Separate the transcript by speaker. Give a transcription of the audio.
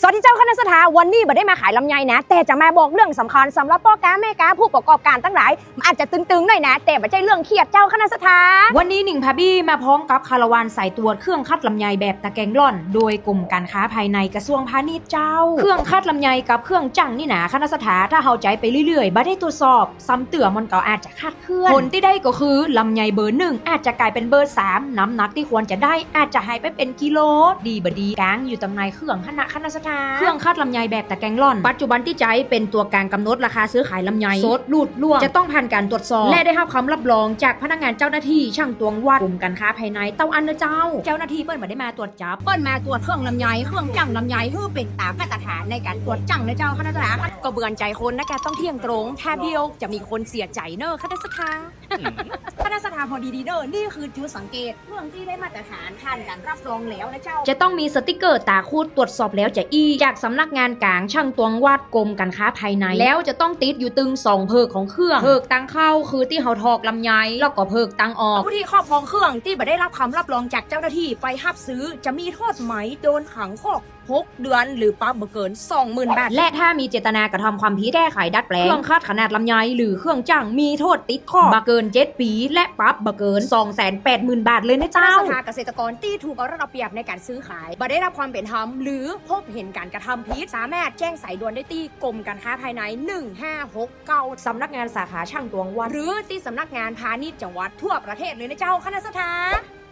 Speaker 1: สวัสดีเจ้าคณะสถาวันนี้บ่ได้มาขายลำไยนะ แต่จะมาบอกเรื่องสำคัญสำหรับพ่อค้าแม่ค้าผู้ประกอบการตั้งหลายมันอาจจะตึงๆหน่อยนะ แต่ไม่ใช่เรื่องเครียดเจ้าคณะสถา
Speaker 2: วันนี้หนิงพาบี้มาพร้อมกับคาราวานสายตรวจเครื่องคัดลำไยแบบตะแกรงล่อน โดยกรมการค้าภายในกระทรวงพาณิชย์เจ้า เครื่องคัดลำไยกับเครื่องจั่งนี่นะคณะสถาถ้าเฮาใจไปเรื่อยๆบ่ได้ตรวจสอบซ้ำเตือมันก็อาจจะคาดเคลื่อนผลที่ได้ก็คือลำไยเบอร์หนึ่งอาจจะกลายเป็นเบอร์สามน้ำหนักที่ควรจะได้อาจจะหายไปเป็นกิโล ดีบดีกลางอยู่ตำในเครื่องคณะคณะสถาเครื่องคัดลำไยแบบตะแกรงล่อน ปัจจุบันที่ใจเป็นตัวกลางกำหนดราคาซื้อขายลำไยสดลูดล่วงจะต้องผ่านการตรวจสอบ และได้รับคำรับรองจากพนักงานเจ้าหน้าที่ช่างตวงวัดกรมการค้าภายในเต้าอันนะเจ้า เจ้าหน้าที่เปิ้ลมาได้มาตรวจจับ
Speaker 1: เปิ้ลมาตรวจเครื่องลำไยเครื่องจั่งลำไยเพื่อเป็นตามมาตรฐานในการตรวจจั่งนะเจ้าคณะสถาก็เบือนใจคนนะแกต้องเที่ยงตรงถ้าเดียวจะมีคนเสียใจเนอะคณะสถาคณะสถาพอดีดีเนอะนี่คือจุดสังเกตเครื่องที่ได้มาตรฐานผ่านการรับรองแล้วนะเจ้า
Speaker 2: จะต้องมีสติกเกอร์ตาคูดตรวจสอบแล้วจะอีจากสำนักงานกลางช่างตวงวัดกรมการค้าภายใน แล้วจะต้องติดอยู่ตึงสองเพิกของเครื่องเพิกตังเข้าคือที่เฮาทอกลำไยแล้วก็เพิกตังออก
Speaker 1: ผู้ที่ครอบครองเครื่องที่ไม่ได้รับคำรับรองจากเจ้าหน้าที่ไปหับซื้อจะมีโทษไหมโดนขังคุกหกเดือนหรือปรับบ่เกิน 20,000 บาท
Speaker 2: และถ้ามีเจตนากระทำความผิดแก้ไขดัดแปลง เครื่องคาดขนาดลำไยหรือเครื่องจ้างมีโทษติดข้อบเกิน 7 ปี และปรับบ่เกิน 280,000 บาทเลยนะ
Speaker 1: เจ้า
Speaker 2: เจ้า
Speaker 1: สภาเกษตรกรที่ถูกเอารัดเอาเปรียบในการซื้อขายบ่ได้รับความเป็นธรรมหรือพบเห็นการกระทำผิดสามารถแจ้งสายด่วนได้ที่กรมการค้าภายใน 1569
Speaker 2: สำนักงานสาขาช่างตวงวัด
Speaker 1: หรือที่สำนักงานพาณิชย์จังหวัดทั่วประเทศเลยนะเจ้าคณะสถาน